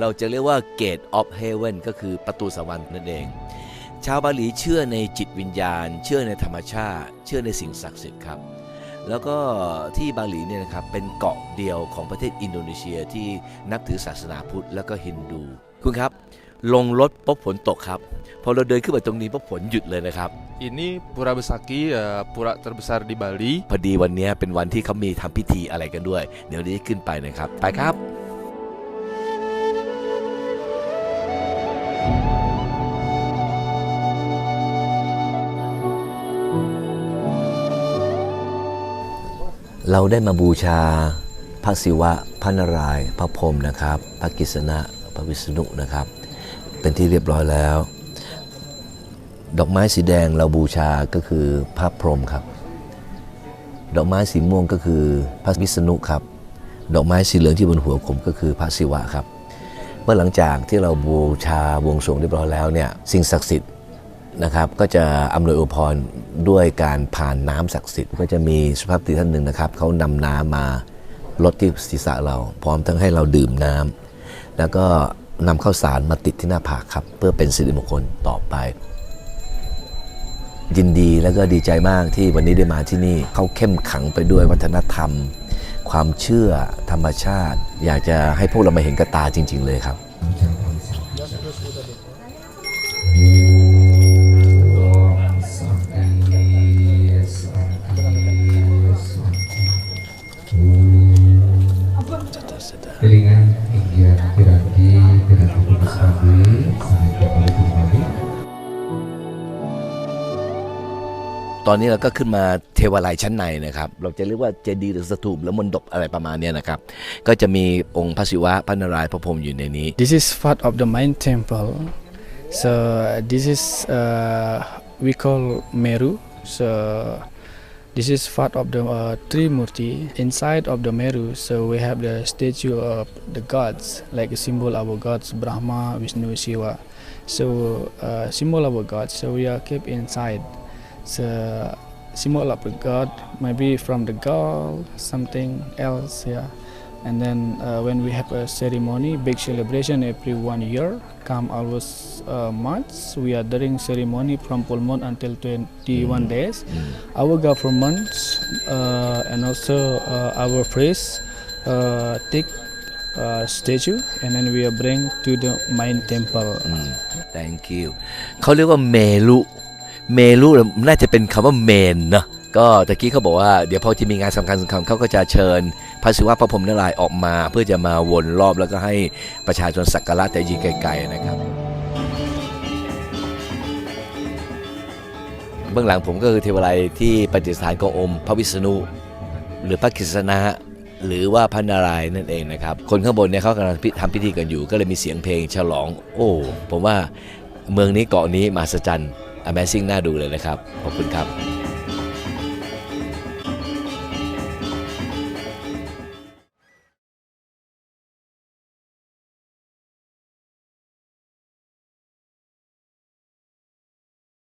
เราจะเรียกว่า Gate of Heaven ก็คือประตูสวรรค์นั่นเอง ชาวบาหลีเชื่อในจิตวิญญาณ เชื่อในธรรมชาติ เชื่อในสิ่งศักดิ์สิทธิ์ครับ แล้วก็ที่บาหลีเนี่ยนะครับเป็นเกาะเดียวของประเทศอินโดนีเซียที่นับถือศาสนาพุทธแล้วก็ฮินดู คุณครับ ลงรถปุ๊บฝนตกครับ พอเราเดินขึ้นมาตรงนี้ปุ๊บฝนหยุดเลยนะครับ Ini Pura Besaki, ya, pura terbesar di Bali. พอดีวันนี้เป็นวันที่เขามีทำพิธีอะไรกันด้วย เดี๋ยวนี้ขึ้นไปนะครับ ไปครับ เราได้มาบูชาพระศิวะ พระนารายณ์พระพรหมนะครับ พระกฤษณะ พระวิษณุนะครับ เป็นที่เรียบร้อยแล้ว ดอกไม้สีแดงเราบูชาก็คือพระพรหมครับ ดอกไม้สีม่วงก็คือพระวิษณุครับ ดอกไม้สีเหลืองที่บนหัวผมก็คือพระศิวะครับ เมื่อหลังจากที่เราบูชาบวงสรวงเรียบร้อยแล้วเนี่ยสิ่งศักดิ์สิทธิ์ นะครับก็จะอำนวยอวยพรด้วยการผ่านน้ำศักดิ์สิทธิ์ก็จะมีสุภาพสตรีท่านหนึ่งนะครับเขานำน้ำมาลดที่ศีรษะเรา พร้อมทั้งให้เราดื่มน้ำแล้วก็นำข้าวสารมาติดที่หน้าผากครับ เพื่อเป็นสิริมงคลต่อไป ยินดีแล้วก็ดีใจมากที่วันนี้ได้มาที่นี่เขาเข้มขังไปด้วยวัฒนธรรม ความเชื่อธรรมชาติ อยากจะให้พวกเรามาเห็นกระตาจริง ๆ เลยครับ Piringan Indian Piranti Piranti Kudus Nabi Sampai kembali kembali ตอนนี้เราก็ขึ้นมาเทวาลัยชั้นในนะครับ เราจะเรียกว่าเจดีย์หรือสถูปหรือมณฑปอะไรประมาณเนี้ยนะครับ ก็จะมีองค์พระศิวะพระนารายณ์พระพรหมอยู่ในนี้ This is part of the main temple. So this is uh, we call Meru. So this is part of the uh, Trimurti. Inside of the Meru, so we have the statue of the gods, like a symbol of our gods Brahma, Vishnu, Shiva. So uh, symbol of our gods. So we are kept inside. So symbol of a god, maybe from the god, something else. Yeah And then uh, when we have a ceremony, big celebration every one year, come almost uh, March, we are doing ceremony from full moon until 21 days. Our government uh, and also uh, our priest uh, take uh, statue and then we are bring to the main temple. อืม thank you เขาเรียกว่าเมลุเมลุน่าจะเป็นคำว่าเมนเนอะ ก็ตะกี้เขาบอกว่าเดี๋ยวพอจะมีงานสำคัญสำคัญเขาก็จะเชิญพระศิวะพระพรหมนารายออกมา เพื่อจะมาวนรอบแล้วก็ให้ประชาชนสักการะแต่ยิงไกลๆนะครับเบื้องหลังผมก็คือเทวาลัยที่ประดิษฐานขององค์พระวิษณุ หรือพระกฤษณะหรือว่าพระนารายณ์นั่นเองนะครับ คนข้างบนเนี่ยเขากำลังทำพิธีกันอยู่ ก็เลยมีเสียงเพลงฉลอง โอ้ ผมว่าเมืองนี้เกาะนี้มหัศจรรย์ Amazing น่าดูเลยนะครับ ขอบคุณครับ